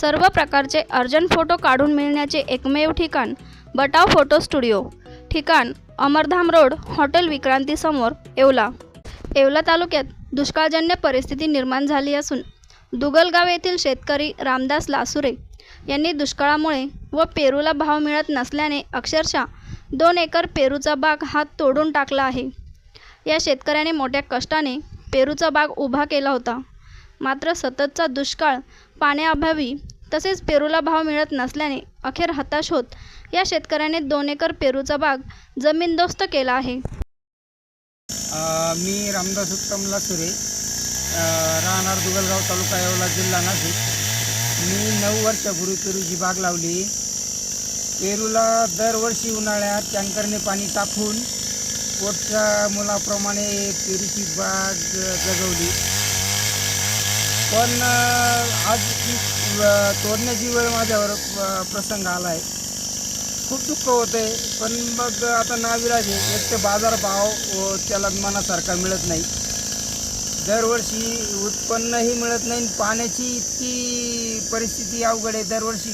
सर्व प्रकारचे urgent photo काढून मिळण्याचे एकमेव ठिकाण बटाव फोटो स्टुडिओ. ठिकाण अमरधाम रोड हॉटेल विक्रांतीसमोर येवला. येवला तालुक्यात दुष्काळजन्य परिस्थिती निर्माण झाली असून दुगलगाव येथील शेतकरी रामदास लासुरे यांनी दुष्काळामुळे व पेरूला भाव मिळत नसल्याने अक्षरशः दोन एकर पेरूचा बाग हात तोडून टाकला आहे. या शेतकऱ्याने मोठ्या कष्टाने पेरूचा बाग उभा केला होता. मात्र सततचा दुष्काळ पाण्याअभावी तसेच पेरूला भाव मिळत नसल्याने अखेर हताश होत या शेतकऱ्याने दोन एकर पेरूचा बाग जमीनदोस्त केला आहे. मी रामदास उत्तम लासुरे राहणार दुगलगाव तालुका येवला जिल्हा नाशिक. मी नऊ वर्षापूर्वी पेरूची बाग लावली. पेरूला दरवर्षी उन्हाळ्यात टँकरने पाणी टाकून पोटच्या मुलाप्रमाणे पेरूची बाग जगवली. पण आज तोडण्याची वेळ माझ्यावर प्रसंग आला आहे खूप दुःख होते पण मग आता नाविराज आहे एक तर बाजारभाव त्याला मनासारखा मिळत नाही. दरवर्षी उत्पन्नही मिळत नाही पाण्याची इतकी परिस्थिती अवघड आहे दरवर्षी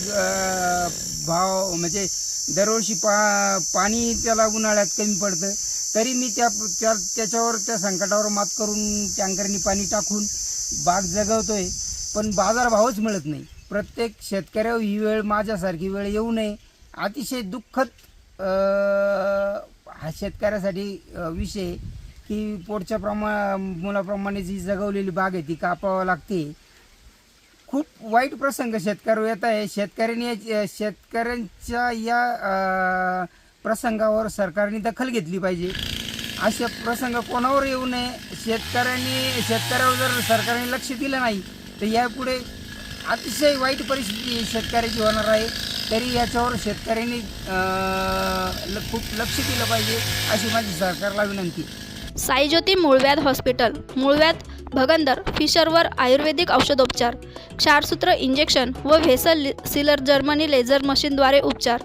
भाव म्हणजे दरवर्षी पा पाणी त्याला उन्हाळ्यात कमी पडतं. तरी मी त्या त्या त्याच्यावर त्या संकटावर मात करून टँकरनी पाणी टाकून बाग जगवतोय. पण बाजारभावच मिळत नाही. प्रत्येक शेतकऱ्यावर ही वेळ माझ्यासारखी वेळ येऊ नये. अतिशय दुःखद हा शेतकऱ्यासाठी विषय की पोटच्या प्रमा मुलाप्रमाणे जी जगवलेली बाग आहे ती कापावं लागते. खूप वाईट प्रसंग शेतकऱ्यावर येत आहे. शेतकऱ्यांनी या- शेतकऱ्यांच्या या प्रसंगावर सरकारने दखल घेतली पाहिजे. असे प्रसंग कोणावर येऊ नये? शेतकऱ्यांनी शेतकऱ्यावर जर सरकारने लक्ष दिलं नाही तर यापुढे अतिशय वाईट परिस्थिती शेतकऱ्याची होणार आहे. तरी याच्यावर शेतकऱ्यांनी ल- खूप लक्ष दिलं पाहिजे अशी माझी सरकारला विनंती साईज्योती मूळव्याध हॉस्पिटल मूळव्याध भगंदर फिशरवर आयुर्वेदिक औषधोपचार क्षारसूत्र इंजेक्शन व व्हेसल सिलर जर्मनी लेझर मशीनद्वारे उपचार.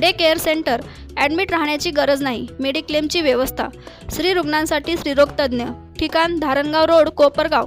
डे केअर सेंटर ॲडमिट राहण्याची गरज नाही मेडिक्लेमची व्यवस्था. स्त्री रुग्णांसाठी स्त्रीरोगतज्ञ ठिकाण धारणगाव रोड कोपरगाव.